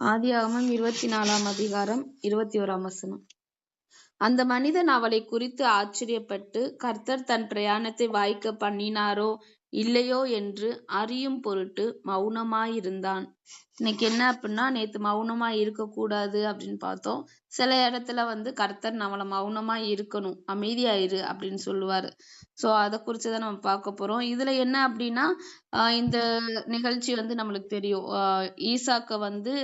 ஆதியாகமம் இருபத்தி நாலாம் அதிகாரம் இருபத்தி ஓராம் வசனம். அந்த மனிதன் அவளை குறித்து ஆச்சரியப்பட்டு கர்த்தர் தன் பிரயாணத்தை வாய்க்க பண்ணினாரோ இல்லையோ? என்று அறியும் பொருட்டு மௌனமாயிருந்தான். இன்னைக்கு என்ன அப்படின்னா நேத்து மௌனமா இருக்கக்கூடாது அப்படின்னு பார்த்தோம். சில இடத்துல வந்து கர்த்தர் நம்மள மௌனமா இருக்கணும் அமைதியா இரு அப்படின்னு சொல்லுவாரு. சோ அதை குறிச்சுதான் நம்ம பார்க்க போறோம். இதுல என்ன அப்படின்னா ஆஹ் இந்த நிகழ்ச்சி வந்து நம்மளுக்கு தெரியும். ஆஹ் ஈசாக்க வந்து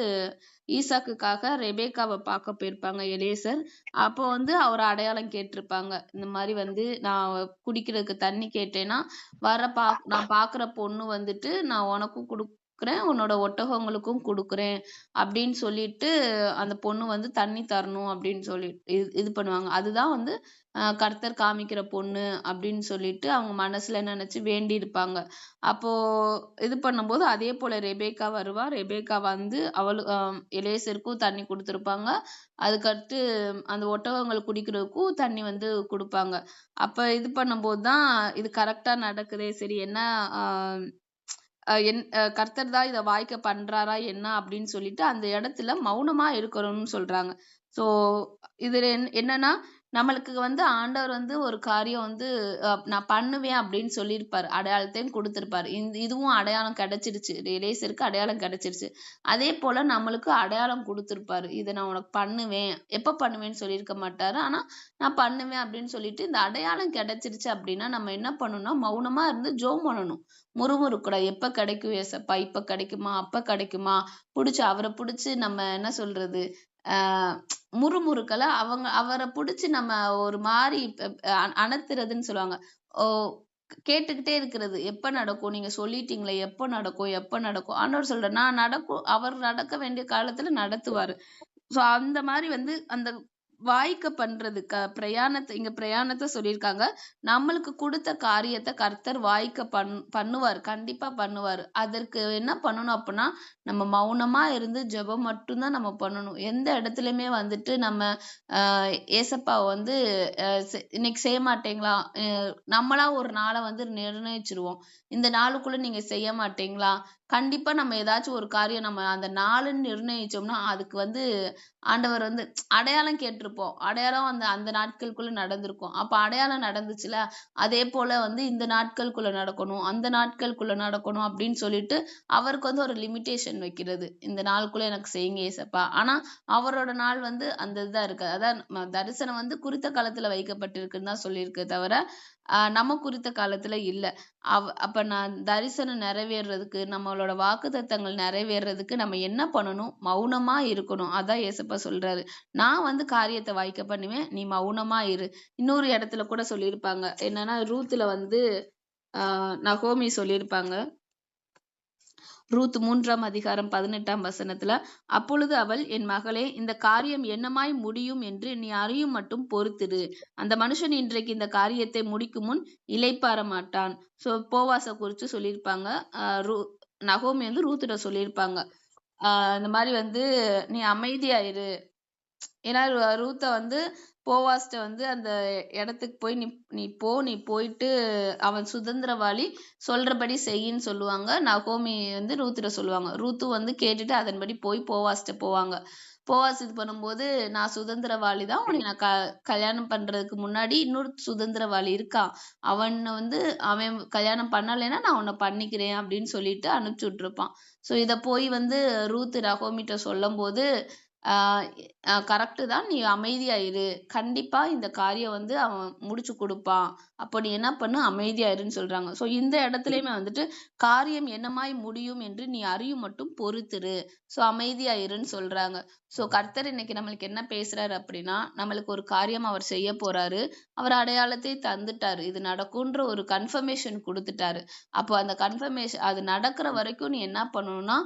ஈசாக்குக்காக ரெபேக்காவை பார்க்க போயிருப்பாங்க எலேசர். அப்போ வந்து அவர் அடையாளம் கேட்டிருப்பாங்க. இந்த மாதிரி வந்து நான் குடிக்கிறதுக்கு தண்ணி கேட்டேன்னா வர பா நான் பாக்குற பொண்ணு வந்துட்டு நான் உனக்கும் குடு கொடுக்குறேன் உன்னோட ஒட்டகங்களுக்கும் கொடுக்குறேன் அப்படின்னு சொல்லிட்டு அந்த பொண்ணு வந்து தண்ணி தரணும் அப்படின்னு சொல்லி இது இது பண்ணுவாங்க. அதுதான் வந்து கர்த்தர் காமிக்கிற பொண்ணு அப்படின்னு சொல்லிட்டு அவங்க மனசுல நினைச்சு வேண்டி இருப்பாங்க அப்போ இது பண்ணும்போது அதே போல ரெபேக்கா வருவா. ரெபேக்கா வந்து அவளு இளையசருக்கும் தண்ணி கொடுத்துருப்பாங்க. அதுக்கடுத்து அந்த ஒட்டகங்கள் குடிக்கிறதுக்கும் தண்ணி வந்து கொடுப்பாங்க. அப்ப இது பண்ணும்போது தான் இது கரெக்டா நடக்குதே. சரி என்ன அஹ் என் அஹ் கர்த்தர் தான் இதை வாய்க்க பண்றாரா என்ன அப்படின்னு சொல்லிட்டு அந்த இடத்துல மௌனமா இருக்கணும்னு சொல்றாங்க. சோ இதுல என்- என்னன்னா நம்மளுக்கு வந்து ஆண்டவர் வந்து ஒரு காரியம் வந்து அஹ், நான் பண்ணுவேன் அப்படின்னு சொல்லியிருப்பாரு. அடையாளத்தையும் கொடுத்திருப்பாரு. இந்த இதுவும் அடையாளம் கிடைச்சிருச்சு. எலேசருக்கு அடையாளம் கிடைச்சிருச்சு. அதே போல நம்மளுக்கு அடையாளம் கொடுத்திருப்பாரு. இதை நான் உனக்கு பண்ணுவேன். எப்ப பண்ணுவேன்னு சொல்லியிருக்க மாட்டாரு. ஆனா நான் பண்ணுவேன் அப்படின்னு சொல்லிட்டு இந்த அடையாளம் கிடைச்சிருச்சு அப்படின்னா நம்ம என்ன பண்ணணும்னா மௌனமா இருந்து ஜோம் பண்ணணும். முறுமுறுக்கூடாது எப்ப கிடைக்கும் ஏசப்பா இப்ப கிடைக்குமா? அப்ப கிடைக்குமா? புடிச்சு அவரை புடிச்சு நம்ம என்ன சொல்றது? ஆஹ் முறுமுறுக்கல அவங்க அவரை புடிச்சு நம்ம ஒரு மாதிரி அ- அணத்துறதுன்னு சொல்லுவாங்க. ஓ கேட்டுக்கிட்டே இருக்கிறது. எப்ப நடக்கும்? நீங்க சொல்லிட்டீங்களே எப்ப நடக்கும்? எப்ப நடக்கும்? ஆண்டவர் சொல்ற நான் நடக்கும் அவர் நடக்க வேண்டிய காலத்துல நடத்துவாரு. சோ அந்த மாதிரி வந்து அந்த வாய்க்க பண்றது க பிரயாணத்தை இங்க பிரயாணத்தை சொல்லியிருக்காங்க. நம்மளுக்கு கொடுத்த காரியத்தை கர்த்தர் வாய்க்க பண் பண்ணுவார் கண்டிப்பா பண்ணுவார். அதற்கு என்ன பண்ணணும் அப்படின்னா நம்ம மௌனமா இருந்து ஜெபம் மட்டும்தான் நம்ம பண்ணணும். எந்த இடத்துலயுமே வந்துட்டு நம்ம ஆஹ் ஏசப்பாவை வந்து இன்னைக்கு செய்ய மாட்டீங்களா? நம்மளா ஒரு நாளை வந்து நிர்ணயிச்சிருவோம். இந்த நாளுக்குள்ள நீங்க செய்ய மாட்டீங்களா? கண்டிப்பா நம்ம ஏதாச்சும் ஒரு காரியம் நம்ம அந்த நாளுன்னு நிர்ணயிச்சோம்னா அதுக்கு வந்து ஆண்டவர் வந்து அடையாளம் கேட்டிருப்போம் அடையாளம் அந்த அந்த நாட்களுக்குள்ள நடந்திருக்கும். அப்ப அடையாளம் நடந்துச்சுல அதே போல வந்து இந்த நாட்களுக்குள்ள நடக்கணும் அந்த நாட்களுக்குள்ள நடக்கணும் அப்படின்னு சொல்லிட்டு அவருக்கு வந்து ஒரு லிமிட்டேஷன் வைக்கிறது. இந்த நாளுக்குள்ள எனக்கு செய்யுங்க ஏசப்பா. ஆனா அவரோட நாள் வந்து அந்த இதுதான் இருக்கு. அதான் தரிசனம் வந்து குறித்த காலத்துல வைக்கப்பட்டிருக்குன்னு தான் சொல்லியிருக்கு தவிர ஆஹ் நம்ம குறித்த காலத்துல இல்ல. அவ அப்ப நான் தரிசனம் நிறைவேறுறதுக்கு நம்மளோட வாக்குத்தத்தங்கள் நிறைவேறுறதுக்கு நம்ம என்ன பண்ணணும்? மௌனமா இருக்கணும். அதான் ஏசப்பா சொல்றாரு. நான் வந்து காரியத்தை வாய்க்க பண்ணுவேன். நீ மௌனமா இரு. இன்னொரு இடத்துல கூட சொல்லியிருப்பாங்க. என்னன்னா ரூத்துல வந்து ஆஹ் நகோமி சொல்லியிருப்பாங்க. ரூத் மூன்றாம் அதிகாரம் பதினெட்டாம் வசனத்துல அப்பொழுது அவள் என் மகளே இந்த காரியம் என்னமாய் முடியும் என்று நீ அறியும் மட்டும் பொறுத்திரு. அந்த மனுஷன் இன்றைக்கு இந்த காரியத்தை முடிக்கும் முன் இலைப்பாற மாட்டான். சோ போவாச குறிச்சு சொல்லியிருப்பாங்க. ஆஹ் ரூ நகோமி வந்து ரூத்திட்ட சொல்லியிருப்பாங்க. ஆஹ் இந்த மாதிரி வந்து நீ அமைதியாயிரு ஏன்னா ரூத்த வந்து போவாஸ்ட்ட வந்து அந்த இடத்துக்கு போய் நீ நீ போ நீ போயிட்டு அவன் சுதந்திரவாளி சொல்றபடி செய்யின்னு சொல்லுவாங்க. நகோமி வந்து ரூத்திட்ட சொல்லுவாங்க. ரூத்து வந்து கேட்டுட்டு அதன்படி போய் போவாஸ்ட்ட போவாங்க. போவாஸ் இது பண்ணும்போது நான் சுதந்திரவாளி தான். உன்னை நான் க கல்யாணம் பண்றதுக்கு முன்னாடி இன்னொரு சுதந்திரவாளி இருக்கான். அவன் வந்து அவன் கல்யாணம் பண்ணலைன்னா நான் உன்னை பண்ணிக்கிறேன் அப்படின்னு சொல்லிட்டு அனுப்பிச்சு விட்டுருப்பான். ஸோ இதை போய் வந்து ரூத் நகோமிட்ட சொல்லும் போது கரெக்டு தான். நீ அமைதியா இரு. கண்டிப்பா இந்த காரியம் வந்து அவன் முடிச்சு கொடுப்பான். அப்போ நீ என்ன பண்ணு? அமைதியா இருன்னு சொல்றாங்க. ஸோ இந்த இடத்துலயுமே வந்துட்டு காரியம் என்னமாய் முடியும் என்று நீ அறியும் மட்டும் பொறுத்திரு. ஸோ அமைதியா இருன்னு சொல்றாங்க. ஸோ கர்த்தர் இன்னைக்கு நம்மளுக்கு என்ன பேசுறாரு அப்படின்னா நம்மளுக்கு ஒரு காரியம் அவர் செய்ய போறாரு. அவர் அடையாளத்தை தந்துட்டாரு. இது நடக்கும்ன்ற ஒரு கன்ஃபர்மேஷன் கொடுத்துட்டாரு. அப்போ அந்த கன்ஃபர்மேஷன் அது நடக்கிற வரைக்கும் நீ என்ன பண்ணணும்னா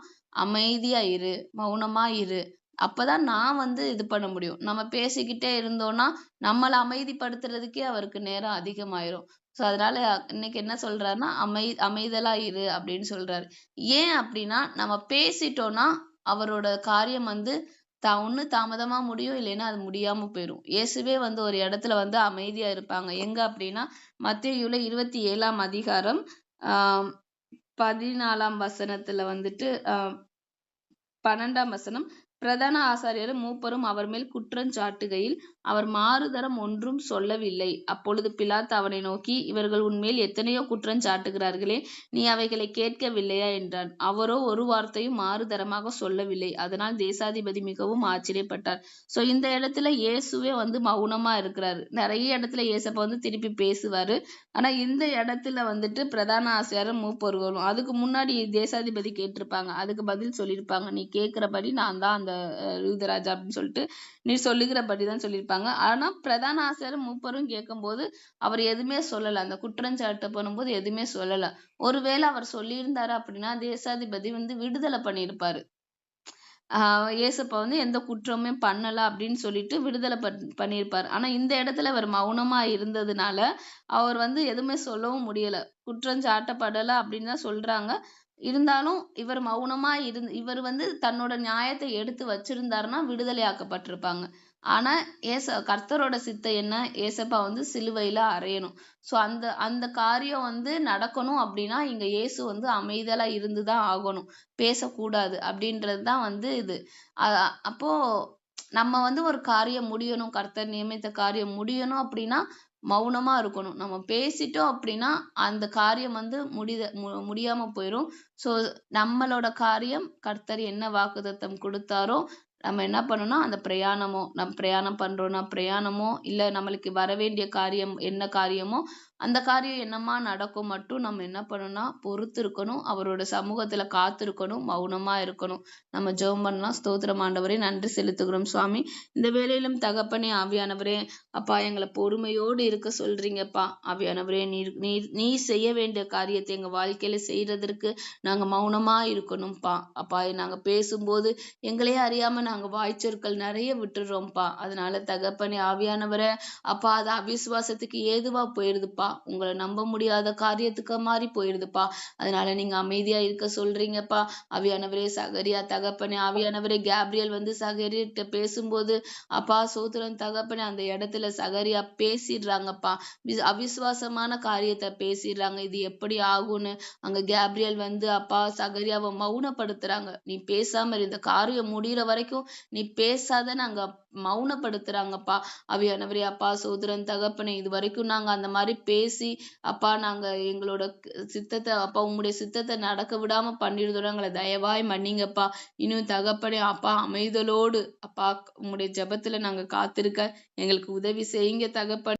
அமைதியா இரு. மௌனமா இரு. அப்பதான் நான் வந்து இது பண்ண முடியும். நம்ம பேசிக்கிட்டே இருந்தோம்னா நம்மளை அமைதிப்படுத்துறதுக்கே அவருக்கு நேரம் அதிகமாயிரும். சோ அதனால இன்னைக்கு என்ன சொல்றாருன்னா அமை அமைதலா இரு அப்படின்னு சொல்றாரு. ஏன் அப்படின்னா நம்ம பேசிட்டோம்னா அவரோட காரியம் வந்து தா ஒண்ணு தாமதமா முடியும் இல்லைன்னா அது முடியாம போயிடும் இயேசுவே வந்து ஒரு இடத்துல வந்து அமைதியா இருப்பாங்க. எங்க அப்படின்னா மத்தேயுல இருபத்தி ஏழாம் அதிகாரம் ஆஹ் பதினாலாம் வசனத்துல வந்துட்டு ஆஹ் பன்னெண்டாம் வசனம் பிரதான ஆசாரியரும் மூப்பரும் அவர் மேல் குற்றஞ்சாட்டுகையில் அவர் மாறுதரம் ஒன்றும் சொல்லவில்லை. அப்பொழுது பிலாத் அவனை நோக்கி இவர்கள் உன்மேல் எத்தனையோ குற்றஞ்சாட்டுகிறார்களே நீ அவைகளை கேட்கவில்லையா என்றான். அவரோ ஒரு வார்த்தையும் மாறுதரமாக சொல்லவில்லை. அதனால் தேசாதிபதி மிகவும் ஆச்சரியப்பட்டார். சோ இந்த இடத்துல இயேசுவே வந்து மௌனமா இருக்கிறாரு. நிறைய இடத்துல இயேசப்ப வந்து திருப்பி பேசுவாரு. ஆனா இந்த இடத்துல வந்துட்டு பிரதான ஆசிரியரும் மூப்பர்களும் அதுக்கு முன்னாடி தேசாதிபதி கேட்டிருப்பாங்க. அதுக்கு பதில் சொல்லியிருப்பாங்க. நீ கேட்கிறபடி நான் தான் அந்த யூதராஜா அப்படின்னு சொல்லிட்டு நீ சொல்லுகிறபடி தான் இருப்பாங்க ஆனா பிரதான ஆசிரியர் மூப்பரும் கேட்கும்போது அவர் எதுவுமே சொல்லல. அந்த குற்றஞ்சாட்டை பண்ணும்போது எதுவுமே சொல்லல. ஒருவேளை அவர் சொல்லியிருந்தாரு அப்படின்னா தேசாதிபதி வந்து விடுதலை பண்ணியிருப்பாரு. ஆஹ் ஏசப்பா வந்து எந்த குற்றமுமே பண்ணல அப்படின்னு சொல்லிட்டு விடுதலை பண் பண்ணியிருப்பாரு. ஆனா இந்த இடத்துல அவர் மௌனமா இருந்ததுனால அவர் வந்து எதுவுமே சொல்லவும் முடியல. குற்றம் சாட்டப்படல அப்படின்னு தான் சொல்றாங்க. இருந்தாலும் இவர் மௌனமா இருந்து இவர் வந்து தன்னோட நியாயத்தை எடுத்து வச்சிருந்தாருன்னா விடுதலை ஆக்கப்பட்டிருப்பாங்க ஆனா ஏச கர்த்தரோட சித்தம் என்ன? ஏசப்பா வந்து சிலுவையில அறையணும். சோ அந்த அந்த காரியம் வந்து நடக்கணும் அப்படின்னா இங்க இயேசு வந்து அமைதலா இருந்துதான் ஆகணும். பேசக்கூடாது அப்படின்றது தான் வந்து இது. அப்போ நம்ம வந்து ஒரு காரியம் முடியணும் கர்த்தர் நியமித்த காரியம் முடியணும் அப்படின்னா மௌனமா இருக்கணும். நம்ம பேசிட்டோம் அப்படின்னா அந்த காரியம் வந்து முடித மு- முடியாம போயிடும் சோ நம்மளோட காரியம் கர்த்தர் என்ன வாக்குதத்தம் கொடுத்தாரோ நம்ம என்ன பண்ணணும்னா அந்த பிரயாணமோ நம்ம பிரயாணம் பண்றோம்னா பிரயாணமோ இல்ல நம்மளுக்கு வர வேண்டிய காரியம் என்ன காரியமோ அந்த காரியம் என்னமா நடக்கும் மட்டும் நம்ம என்ன பண்ணணும்னா பொறுத்து இருக்கணும் அவரோட சமூகத்துல காத்திருக்கணும் மௌனமா இருக்கணும். நம்ம ஜெபம் பண்ணலாம். ஸ்தோத்திரம் ஆண்டவரே நன்றி செலுத்துகிறோம் சுவாமி. இந்த வேலையிலும் தகப்பனே ஆவியானவரே அப்பா எங்களை பொறுமையோடு இருக்க சொல்றீங்கப்பா. ஆவியானவரே நீர் நீர் நீ செய்ய வேண்டிய காரியத்தை எங்க வாழ்க்கையில செய்யறதற்கு நாங்க மௌனமா இருக்கணும்ப்பா. அப்பா நாங்க பேசும்போது எங்களையே அறியாம நாங்க வாய்ச்சொற்கள் நிறைய விட்டுறோம்ப்பா. அதனால தகப்பனே ஆவியானவரே அப்பா அது அவிசுவாசத்துக்கு ஏதுவா போயிருதுப்பா. உங்களை நம்ப முடியாத காரியத்துக்கு மாறி போயிருதுப்பா. அதனால நீங்க அமைதியா இருக்க சொல்றீங்கப்பா. ஆவியானவரே சகரியா தகப்பனே ஆவியானவரே கேப்ரியல் வந்து சகரியிட்ட பேசும்போது அப்பா சோத்திரம் தகப்பனே அந்த இடத்துல சகரியா பேசிடுறாங்கப்பா. அவிசுவாசமான காரியத்தை பேசிடுறாங்க. இது எப்படி ஆகும்னு. அங்க கேப்ரியல் வந்து அப்பா சகரியாவை மௌனப்படுத்துறாங்க. நீ பேசாம இந்த காரியம் முடியிற வரைக்கும் நீ பேசாதன்னு அங்க மௌனப்படுத்துறாங்கப்பா. அவியானவரே அப்பா சோதரன் தகப்பனே இது வரைக்கும் நாங்க அந்த மாதிரி பேசி அப்பா நாங்க எங்களோட சித்தத்தை அப்பா உங்களுடைய சித்தத்தை நடக்க விடாம பண்ணிருந்தோம் எங்களை தயவாய் மன்னிங்கப்பா. இன்னும் தகப்பனே அப்பா அமைதலோடு அப்பா உங்களுடைய ஜெபத்துல நாங்க காத்திருக்க எங்களுக்கு உதவி செய்யுங்க தகப்பன்.